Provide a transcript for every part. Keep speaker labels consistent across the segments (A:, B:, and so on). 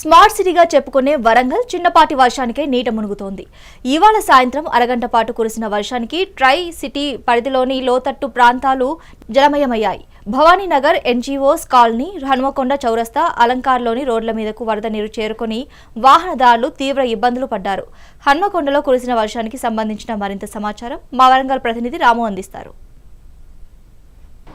A: Smart సిటీగా చెప్పుకునే వరంగల్ చిన్నపాటి వర్షానికే నీట మునుగుతోంది. ఇవాళ సాయంత్రం అరగంట పాటు కురిసిన వర్షానికి ట్రై సిటీ పరిధిలోని లోతట్టు ప్రాంతాలు జలమయమయ్యాయి. భవానీనగర్ ఎన్జీఓస్ కాలనీ హనుమకొండ చౌరస్తా అలంకార్లోని రోడ్ల మీదకు వరద నీరు చేరుకుని వాహనదారులు తీవ్ర ఇబ్బందులు పడ్డారు. హన్మకొండలో కురిసిన వర్షానికి సంబంధించిన మరింత సమాచారం మా వరంగల్ ప్రతినిధి రాము అందిస్తారు.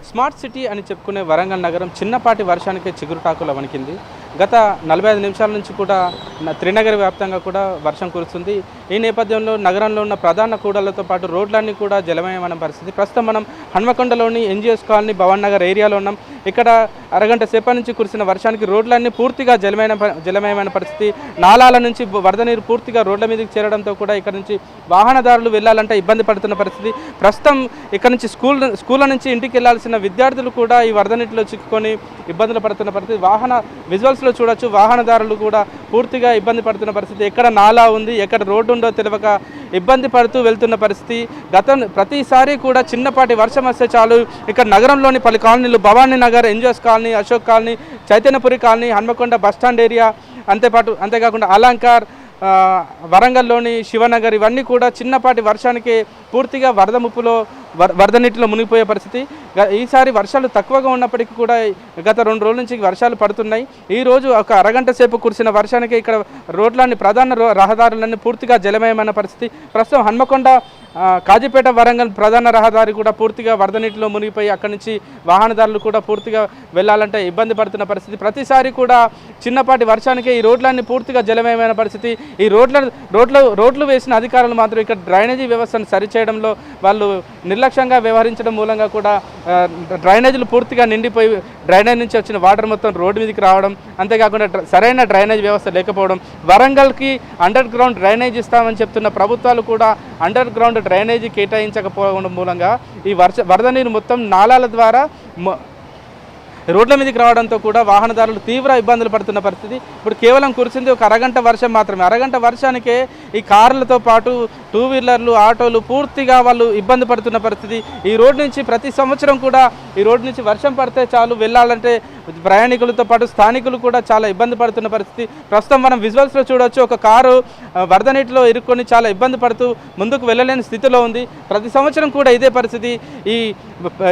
B: స్మార్ట్ సిటీ అని చెప్పుకునే వరంగల్ నగరం చిన్నపాటి వర్షానికే చిగురుటాకులు వణికింది. గత నలభై ఐదు నిమిషాల నుంచి కూడా త్రినగర్ త్రినగర వ్యాప్తంగా కూడా వర్షం కురుస్తుంది. ఈ నేపథ్యంలో నగరంలో ఉన్న ప్రధాన కూడళ్ళతో పాటు రోడ్లన్నీ కూడా జలమయమైన పరిస్థితి. ప్రస్తుతం మనం హన్మకొండలోని ఎన్జిఎస్ కాలనీ భవన్ నగర్ ఏరియాలో ఉన్నాం. ఇక్కడ అరగంట సేపటి నుంచి కురిసిన వర్షానికి రోడ్లన్నీ పూర్తిగా జలమైన ప- జలమయమైన పరిస్థితి. నాలాల నుంచి వరద నీరు పూర్తిగా రోడ్ల మీదకి చేరడంతో కూడా ఇక్కడ నుంచి వాహనదారులు వెళ్ళాలంటే ఇబ్బంది పడుతున్న పరిస్థితి. ప్రస్తుతం ఇక్కడ నుంచి స్కూల్ స్కూళ్ళ నుంచి ఇంటికి వెళ్ళాల్సిన విద్యార్థులు కూడా ఈ వరద నీటిలో చిక్కుకొని ఇబ్బందులు పడుతున్న పరిస్థితి. వాహన విజువల్స్లో చూడొచ్చు వాహనదారులు కూడా పూర్తిగా ఇబ్బంది పడుతున్న పరిస్థితి. ఎక్కడ నాలా ఉంది ఎక్కడ రోడ్డు ఉందో తెలియక ఇబ్బంది పడుతూ వెళ్తున్న పరిస్థితి. గత ప్రతిసారి కూడా చిన్నపాటి వర్షం వస్తే చాలు. ఇక్కడ నగరంలోని పలు కాలనీలు Bhavani Nagar NGOs colony Ashok colony Chaitanyapuri colony Hanamkonda bus stand area అంతేపాటు అంతేకాకుండా అలంకార్ వరంగల్లోని శివనగర్ ఇవన్నీ కూడా చిన్నపాటి వర్షానికి పూర్తిగా వరద ముప్పులో వరద నీటిలో మునిగిపోయే పరిస్థితి. ఈసారి వర్షాలు తక్కువగా ఉన్నప్పటికీ కూడా గత రెండు రోజుల నుంచి వర్షాలు పడుతున్నాయి. ఈ రోజు ఒక అరగంట సేపు కురిసిన వర్షానికి ఇక్కడ రోడ్లన్నీ ప్రధాన రహదారులన్నీ పూర్తిగా జలమయమైన పరిస్థితి. ప్రస్తుతం హన్మకొండ కాజీపేట వరంగల్ ప్రధాన రహదారి కూడా పూర్తిగా వరద నీటిలో మునిగిపోయి అక్కడి నుంచి వాహనదారులు కూడా పూర్తిగా వెళ్ళాలంటే ఇబ్బంది పడుతున్న పరిస్థితి. ప్రతిసారి కూడా చిన్నపాటి వర్షానికి ఈ రోడ్లన్నీ పూర్తిగా జలమయమైన పరిస్థితి. ఈ రోడ్ల రోడ్లు రోడ్లు వేసిన అధికారులు మాత్రం ఇక్కడ డ్రైనేజీ వ్యవస్థను సరిచేయడంలో వాళ్ళు నిర్లక్ష్యంగా వ్యవహరించడం మూలంగా కూడా డ్రైనేజీలు పూర్తిగా నిండిపోయి డ్రైనేజ్ నుంచి వచ్చిన వాటర్ మొత్తం రోడ్డు మీదకి రావడం అంతేకాకుండా సరైన డ్రైనేజ్ వ్యవస్థ లేకపోవడం. వరంగల్కి అండర్ గ్రౌండ్ డ్రైనేజ్ ఇస్తామని చెప్తున్న ప్రభుత్వాలు కూడా అండర్ గ్రౌండ్ డ్రైనేజీ కేటాయించకపోవడం మూలంగా ఈ వర్ష వరద నీరు మొత్తం నాలాల ద్వారా రోడ్ల మీదకి రావడంతో కూడా వాహనదారులు తీవ్ర ఇబ్బందులు పడుతున్న పరిస్థితి. ఇప్పుడు కేవలం కురిసింది ఒక అరగంట వర్షం మాత్రమే. అరగంట వర్షానికే ఈ కార్లతో పాటు టూ వీలర్లు ఆటోలు పూర్తిగా వాళ్ళు ఇబ్బంది పడుతున్న పరిస్థితి. ఈ రోడ్ నుంచి ప్రతి సంవత్సరం కూడా ఈ రోడ్ నుంచి వర్షం పడితే చాలు వెళ్ళాలంటే ప్రయాణికులతో పాటు స్థానికులు కూడా చాలా ఇబ్బంది పడుతున్న పరిస్థితి. ప్రస్తుతం మనం విజువల్స్లో చూడొచ్చు ఒక కారు వరద నీటిలో ఇరుక్కొని చాలా ఇబ్బంది పడుతూ ముందుకు వెళ్ళలేని స్థితిలో ఉంది. ప్రతి సంవత్సరం కూడా ఇదే పరిస్థితి. ఈ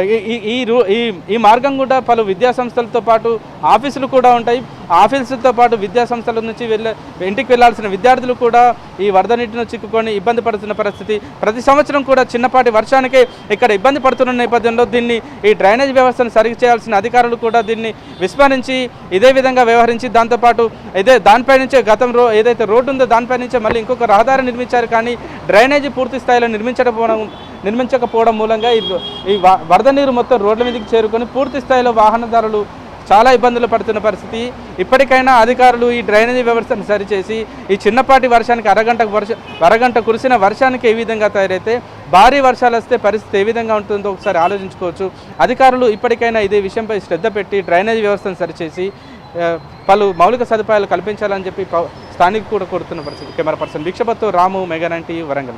B: ఈ- ఈ- రూ- ఈ ఈ మార్గం కూడా పలు విద్యాసంస్థలతో పాటు ఆఫీసులు కూడా ఉంటాయి. ఆఫీసులతో పాటు విద్యా సంస్థల నుంచి వెళ్ళే ఇంటికి వెళ్ళాల్సిన విద్యార్థులు కూడా ఈ వరద నీటిని చిక్కుకొని ఇబ్బంది పడుతున్న పరిస్థితి. ప్రతి సంవత్సరం కూడా చిన్నపాటి వర్షానికే ఇక్కడ ఇబ్బంది పడుతున్న నేపథ్యంలో దీన్ని ఈ డ్రైనేజ్ వ్యవస్థను సరిగ్గా చేయాల్సిన అధికారులు కూడా దీన్ని విస్మరించి ఇదే విధంగా వ్యవహరించి దాంతోపాటు ఇదే దానిపై నుంచే గతం రో ఏదైతే రోడ్డు ఉందో దానిపై నుంచే మళ్ళీ ఇంకొక రహదారి నిర్మించారు కానీ డ్రైనేజీ పూర్తి స్థాయిలో నిర్మించకపోవడం నిర్మించకపోవడం మూలంగా ఈ ఈ వ- వరద నీరు మొత్తం రోడ్ల మీదకి చేరుకొని పూర్తి స్థాయిలో వాహనదారులు చాలా ఇబ్బందులు పడుతున్న పరిస్థితి. ఇప్పటికైనా అధికారులు ఈ డ్రైనేజీ వ్యవస్థను సరిచేసి ఈ చిన్నపాటి వర్షానికి అరగంట వర్ష అరగంట కురిసిన వర్షానికి ఏ విధంగా తయారైతే భారీ వర్షాలు వస్తే పరిస్థితి ఏ విధంగా ఉంటుందో ఒకసారి ఆలోచించుకోవచ్చు. అధికారులు ఇప్పటికైనా ఇదే విషయంపై శ్రద్ధ పెట్టి డ్రైనేజీ వ్యవస్థను సరిచేసి పలు మౌలిక సదుపాయాలు కల్పించాలని చెప్పి స్థానిక కూడా కోరుతున్న పరిస్థితి. కెమెరా పర్సన్ భిక్షపత్తో రాము మెగానంటి వరంగల్.